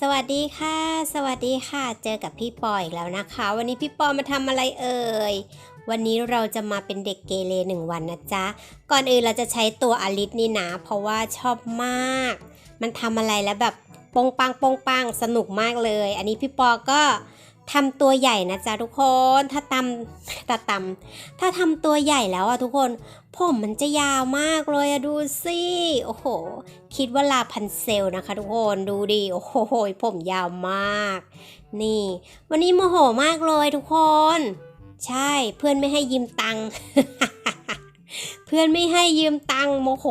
สวัสดีค่ะ สวัสดีค่ะ เจอกับพี่ปออีกแล้วนะคะ วันนี้พี่ปอมาทำอะไรเอ่ย วันนี้เราจะมาเป็นเด็กเกเรหนึ่งวันนะจ๊ะ ก่อนอื่นเราจะใช้ตัวอลิสนี่นะ เพราะว่าชอบมาก มันทำอะไรแล้วแบบปงปังปงปังสนุกมากเลย อันนี้พี่ปอก็ ทำตัวใหญ่นะจ๊ะทุกคน ถ้าตำถ้าตำถ้าทำตัวใหญ่แล้วอะทุกคน ผมมันจะยาวมากเลยอะดูสิ โอ้โห คิดว่าลาพันเซลนะคะทุกคน ดูดิ โอ้โห ผมยาวมาก นี่ วันนี้โมโหมากเลยทุกคน ใช่ เพื่อนไม่ให้ยืมตังค์ เพื่อนไม่ให้ยืมตังค์โมโห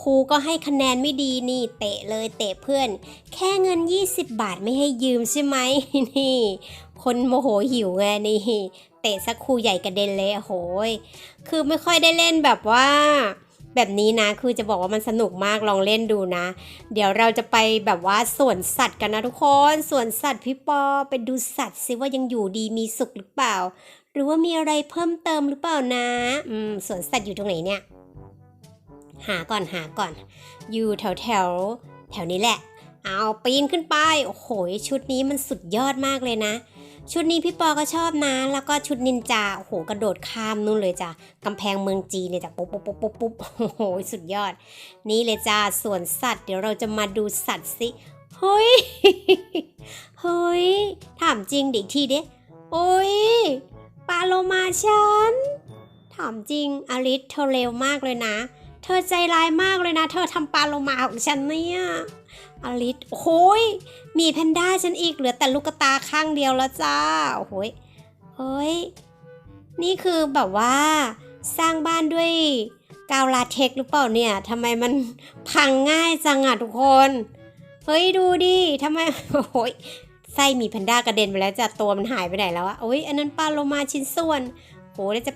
ครูก็ให้คะแนนไม่ดีนี่เตะเลยเตะเพื่อน แค่เงิน 20 บาทไม่ให้ยืมใช่ไหมนี่ คนโมโหหิวไงนี่เตะสักครูใหญ่กระเด็นเลยโอ้โหยคือไม่ค่อยได้เล่นแบบว่า แบบนี้นะคือจะบอกว่ามันสนุกมากลองเล่นดูนะ เดี๋ยวเราจะไปแบบว่าสวนสัตว์กันนะทุกคนสวนสัตว์พี่ปอไปดูสัตว์สิว่ายังอยู่ดีมีสุขหรือเปล่า หรือว่ามีอะไรเพิ่มเติมหรือเปล่านะ อืมสวนสัตว์อยู่ตรงไหนเนี่ย หาก่อนหาก่อน อยู่แถวแถวแถวนี้แหละ เอาปีนขึ้นไป โอ้โห ชุดนี้มันสุดยอดมากเลยนะ ชุดนี้พี่ปอก็ชอบนะ แล้วก็ชุดนินจา โอ้โห กระโดดข้ามนู่นเลยจ้ะกำแพงเมืองจีนเนี่ยจ้ะปุ๊บปุ๊บปุ๊บปุ๊บปุ๊บโอ้โห สุดยอด นี่เลยจ้าสวนสัตว์ เดี๋ยวเราจะมาดูสัตว์สิ เฮ้ย เฮ้ย ถามจริงเด็กทีเด้โอ้ยปลาโลมาฉันถามจริงอลิสเธอเร็วมากเลยนะ ธอใจร้ายมากเลยนะ เธอทำปลาโลมาของฉันเนี่ยอลิสโอ้ยมีแพนด้าฉันอีกเหลือแต่ลูกตาข้างเดียวแล้วจ้า โอ้โหยเฮ้ย นี่คือแบบว่า สร้างบ้านด้วยกาวลาเทคหรือเปล่าเนี่ยทำไมมันพังง่ายจังอะทุกคน เฮ้ยดูดิทำไม โอ้โหยไส้มีแพนด้ากระเด็นไปแล้วจ้ะตัวมันหายไปไหนแล้วอะโอ้ยอันนั้นปลาโลมาชิ้นส่วนโหแล้วจะ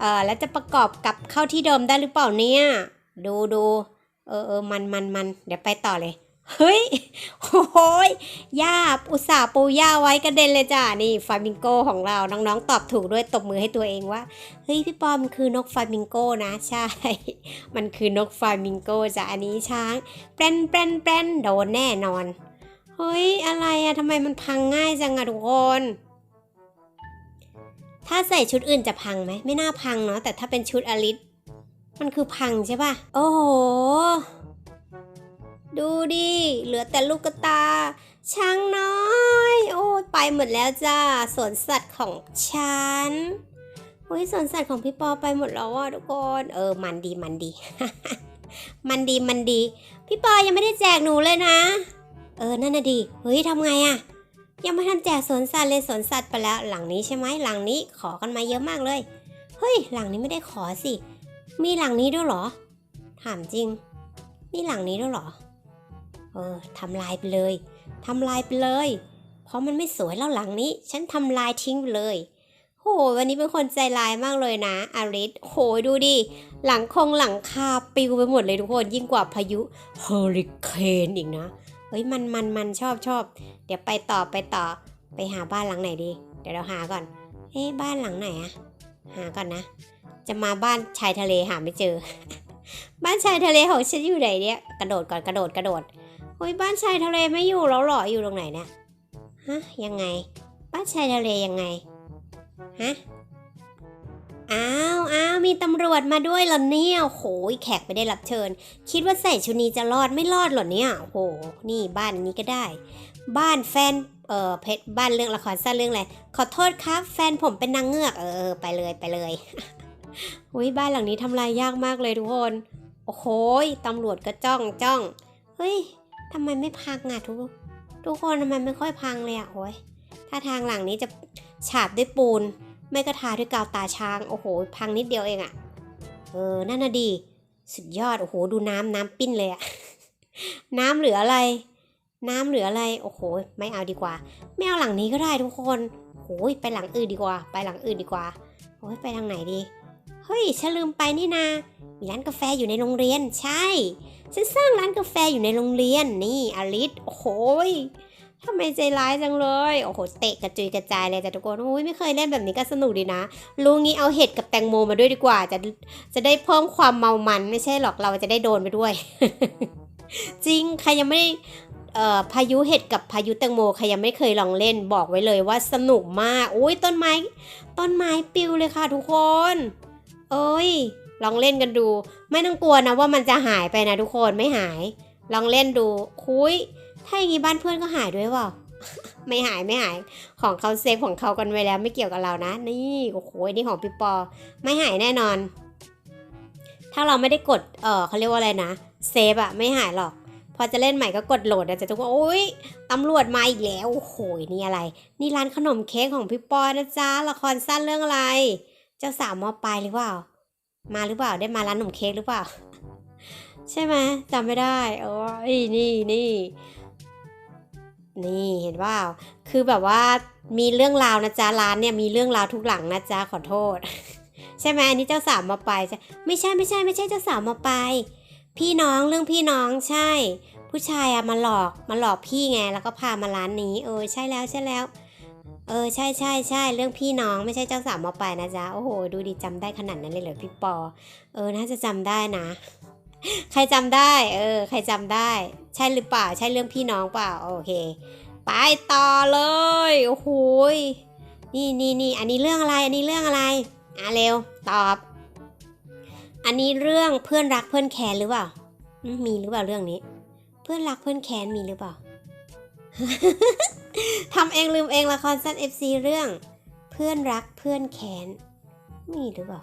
เออแล้วจะประกอบกับเข้าที่เดิมได้หรือเปล่าเนี่ย ดูดูเออเออมันมันมันเดี๋ยวไปต่อเลย เฮ้ยโอ้โยหญ้าอุตส่าห์ปูหญ้าไว้กระเด็นเลยจ้ะนี่ฟามิงโกของเราน้องๆ ตอบถูกด้วยตบมือให้ตัวเองว่า เฮ้ยพี่ปอมคือนกฟามิงโกนะใช่ มันคือนกฟามิงโกจ้ะอันนี้ช้างแปรนแปรนแปรนโดนแน่นอน เฮ้ยอะไรอะทำไมมันพังง่ายจังอะทุกคน ถ้าใส่ชุดอื่นจะพังไหม ไม่น่าพังเนาะ แต่ถ้าเป็นชุดอลิสมันคือพังใช่ป่ะ โอ้โห ดูดิ เหลือแต่ลูกตา ช้างน้อย โอ้ไปหมดแล้วจ้า สวนสัตว์ของฉันโอ้ยสวนสัตว์ของพี่ปอไปหมดแล้วอะทุกคน เออ มันดีมันดี มันดีมันดี พี่ปอยังไม่ได้แจกหนูเลยนะ เออ นั่นน่ะดี เฮ้ยทำไงอะ ยังไม่ทันแจกสวนสัตว์เลยสวนสัตว์ไปแล้วหลังนี้ใช่ไหมหลังนี้ขอกันมาเยอะมากเลย เฮ้ย หลังนี้ไม่ได้ขอสิ มีหลังนี้ด้วยเหรอ ถามจริง มีหลังนี้ด้วยเหรอ เออทำลายไปเลยทำลายไปเลย เพราะมันไม่สวยแล้วหลังนี้ ฉันทำลายทิ้งไปเลยโหวันนี้เป็นคนใจร้ายมากเลยนะอาริสโหดูดิ หลังคงหลังคาปิวไปหมดเลยทุกคนยิ่งกว่าพายุเฮอริเคนอีกนะ เฮ้ยมันมันมันชอบชอบเดี๋ยวไปต่อไปต่อไปหาบ้านหลังไหนดี เดี๋ยวเราหาก่อน เอ๊บ้านหลังไหนอะหาก่อนนะ จะมาบ้านชายทะเลหาไม่เจอ บ้านชายทะเลของฉันอยู่ไหนเนี่ยกระโดดก่อนกระโดดกระโดดเฮ้ยบ้านชายทะเลไม่อยู่แล้วเหรออยู่ตรงไหนเนี่ยฮะยังไง บ้านชายทะเลยังไงฮะ อ้าวอ้าวมีตำรวจมาด้วยเหรอเนี่ยโอ้โหแขกไม่ได้รับเชิญ คิดว่าใส่ชุดนี้จะรอดไม่รอดเหรอเนี่ยโห นี่บ้านนี้ก็ได้ บ้านแฟนเออเพชรบ้านเรื่องละครสั้นเรื่องอะไรขอโทษครับ แฟนผมเป็นนางเงือกเออเออไปเลยไปเลยอุ้ยบ้านหลังนี้ทำลายยากมากเลยทุกคน โอ้โหตำรวจก็จ้องจ้องเฮ้ยทำไมไม่พังอะทุกทุกคนทำไมไม่ค่อยพังเลยอะโอ้ยถ้าทางหลังนี้จะฉาบด้วยปูน ไม่ก็ทาด้วยกาวตาช้าง โอ้โห พังนิดเดียวเองอะ เออ นั่นน่ะดี สุดยอด โอ้โห ดูน้ำน้ำปิ้นเลยอะ น้ำเหลืออะไร น้ำเหลืออะไร โอ้โห ไม่เอาดีกว่า ไม่เอาหลังนี้ก็ได้ทุกคนโอ้ยไปหลังอื่นดีกว่า ไปหลังอื่นดีกว่า โอ้ยไปทางไหนดี เฮ้ย ฉันลืมไปนี่นา มีร้านกาแฟอยู่ในโรงเรียน ใช่ ฉันสร้างร้านกาแฟอยู่ในโรงเรียน นี่อลิสโอ้โหย ทำไมใจร้ายจังเลย โอ้โห เตะกระจุยกระจายเลยจ้ะทุกคนโอ้ยไม่เคยเล่นแบบนี้ก็สนุกดีนะ รู้งี้เอาเห็ดกับแตงโมมาด้วยดีกว่า จะจะได้เพิ่มความเมามันไม่ใช่หรอกเราจะได้โดนไปด้วย จริงใครยังไม่ได้เอ่อพายุเห็ดกับพายุแตงโมใครยังไม่เคยลองเล่นบอกไว้เลยว่าสนุกมาก อุ้ยต้นไม้ ต้นไม้ปิวเลยค่ะทุกคน เอ้ย ลองเล่นกันดู ไม่ต้องกลัวนะว่ามันจะหายไปนะทุกคนไม่หาย ลองเล่นดู คุย ถ้าอย่างนี้บ้านเพื่อนก็หายด้วยเปล่าไม่หายไม่หาย ของเขาเซฟของเขากันไว้แล้วไม่เกี่ยวกับเรานะ นี่โอ้โหนี่ของพี่ปอ ไม่หายแน่นอน ถ้าเราไม่ได้กด เออเขาเรียกว่าอะไรนะ เซฟอะไม่หายหรอก พอจะเล่นใหม่ก็กดโหลดอะจะทุกคนโอ้ยตำรวจมาอีกแล้ว โอ้โห นี่อะไร นี่ร้านขนมเค้กของพี่ปอนะจ๊ะ ละครสั้นเรื่องอะไร เจ้าสาวมอปลายหรือเปล่า มาหรือเปล่า ได้มาร้านขนมเค้กหรือเปล่า ใช่ไหมจำไม่ได้โอ้ยนี่นี่ นี่เห็นว่าคือแบบว่ามีเรื่องราวนะจ๊ะร้านเนี่ยมีเรื่องราวทุกหลังนะจ๊ะขอโทษ ใช่ไหมอันนี้เจ้าสาวมาไปใช่ไม่ใช่ไม่ใช่ไม่ใช่เจ้าสาวมาไป พี่น้องเรื่องพี่น้องใช่ ผู้ชายอะมาหลอกมาหลอกพี่ไงแล้วก็พามาร้านนี้ เออใช่แล้วใช่แล้ว เออใช่ใช่ใช่เรื่องพี่น้องไม่ใช่เจ้าสาวมาไปนะจ๊ะโอ้โห ดูดีจำได้ขนาดนั้นเลยเหรอพี่ปอ เออน่าจะจำได้นะ ใครจำได้ เออ ใครจำได้ ใช่หรือเปล่า ใช่เรื่องพี่น้องเปล่า โอเค ไปต่อเลย โอ้โหยนี่นี่นี่อันนี้เรื่องอะไร อันนี้เรื่องอะไร อะเร็ว ตอบ อันนี้เรื่องเพื่อนรักเพื่อนแค้นหรือเปล่ามมีหรือเปล่าเรื่องนี้ เพื่อนรักเพื่อนแค้นมีหรือเปล่าทำเองลืมเองละครสั้น FC เรื่อง เพื่อนรักเพื่อนแค้นมีหรือเปล่า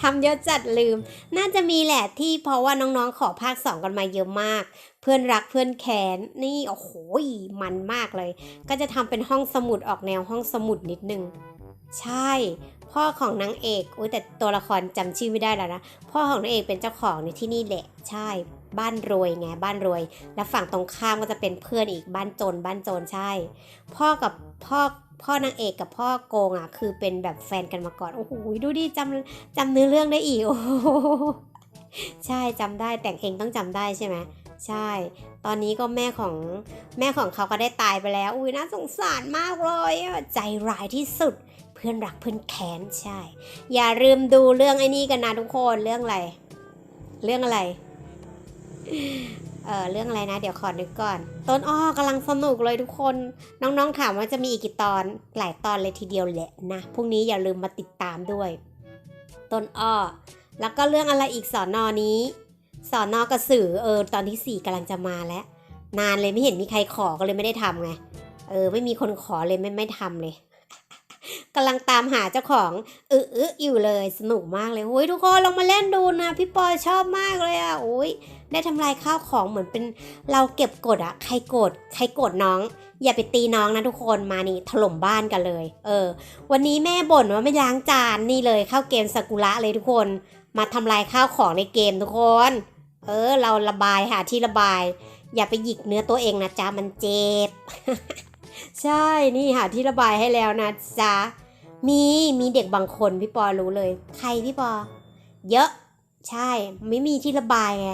ทำเยอะจัดลืม น่าจะมีแหละที่เพราะว่าน้องๆขอภาคสองกันมาเยอะมาก เพื่อนรักเพื่อนแค้นนี่โอ้โหมันมากเลย ก็จะทำเป็นห้องสมุดออกแนวห้องสมุดนิดนึง ใช่ พ่อของนางเอกอุ้ยแต่ตัวละครจำชื่อไม่ได้แล้วนะ พ่อของนางเอกเป็นเจ้าของในที่นี่แหละ ใช่ บ้านรวยไงบ้านรวย แล้วฝั่งตรงข้ามก็จะเป็นเพื่อนอีกบ้านจนบ้านจนใช่ พ่อกับพ่อ พ่อนางเอกกับพ่อโกงอะ คือเป็นแบบแฟนกันมาก่อน โอ้โหดูดิจำจำเนื้อเรื่องได้อีกโอ้โหใช่จำได้แต่งเองต้องจำได้ใช่ไหมใช่ ตอนนี้ก็แม่ของแม่ของเขาก็ได้ตายไปแล้ว อุ้ยน่าสงสารมากเลยใจร้ายที่สุด เพื่อนรักเพื่อนแค้นใช่ อย่าลืมดูเรื่องไอ้นี่กันนะทุกคนเรื่องอะไร เรื่องอะไร เออเรื่องอะไรนะ เดี๋ยวขอนึกก่อน ต้นอ้อกำลังสนุกเลยทุกคน น้องๆถามว่าจะมีอีกกี่ตอน หลายตอนเลยทีเดียวแหละนะ พรุ่งนี้อย่าลืมมาติดตามด้วย ต้นอ้อ แล้วก็เรื่องอะไรอีกสอนอนี้ สอนอกระสือเออตอนที่สี่กำลังจะมาแล้ว นานเลยไม่เห็นมีใครขอก็เลยไม่ได้ทำไง เออ ไม่มีคนขอเลยไม่ไม่ทำเลยกำลังตามหาเจ้าของอึออยู่เลยสนุกมากเลยโอ้ยทุกคนลองมาเล่นดูนะ พี่ปอยชอบมากเลยอะโอ้ย ได้ทำลายข้าวของเหมือนเป็นเราเก็บกดอะใครโกรธใครโกรธน้อง อย่าไปตีน้องนะทุกคนมานี่ถล่มบ้านกันเลย เออ วันนี้แม่บ่นว่าไม่ล้างจานนี่เลยเข้าเกมสกุระเลยทุกคน มาทำลายข้าวของในเกมทุกคน เออ เราระบายหาที่ระบาย อย่าไปหยิกเนื้อตัวเองนะจ๊ะมันเจ็บใช่นี่หาที่ระบายให้แล้วนะจ๊ะมีมีเด็กบางคนพี่ปอรู้เลย ใครพี่ปอ เยอะ ใช่ ไม่มีที่ระบายไง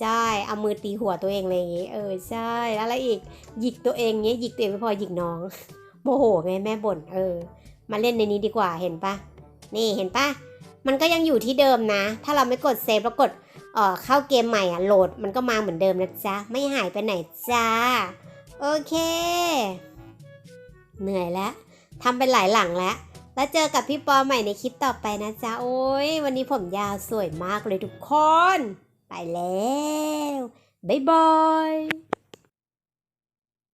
ใช่ เอามือตีหัวตัวเองอะไรอย่างงี้ เออ ใช่ แล้วอะไรอีก หยิกตัวเองเงี้ย หยิกตัวเองไม่พอหยิกน้อง โมโหไงแม่บ่น เออ มาเล่นในนี้ดีกว่า เห็นปะ นี่เห็นปะ มันก็ยังอยู่ที่เดิมนะ ถ้าเราไม่กดเซฟแล้วกด เอ่อ เข้าเกมใหม่อะ โหลด มันก็มาเหมือนเดิมนะจ๊ะ ไม่หายไปไหนจ้า โอเค เหนื่อยแล้วทำไปหลายหลังแล้ว แล้วเจอกับพี่ปอใหม่ในคลิปต่อไปนะจ๊ะ โอ้ย วันนี้ผมยาวสวยมากเลยทุกคน ไปแล้ว บ๊ายบาย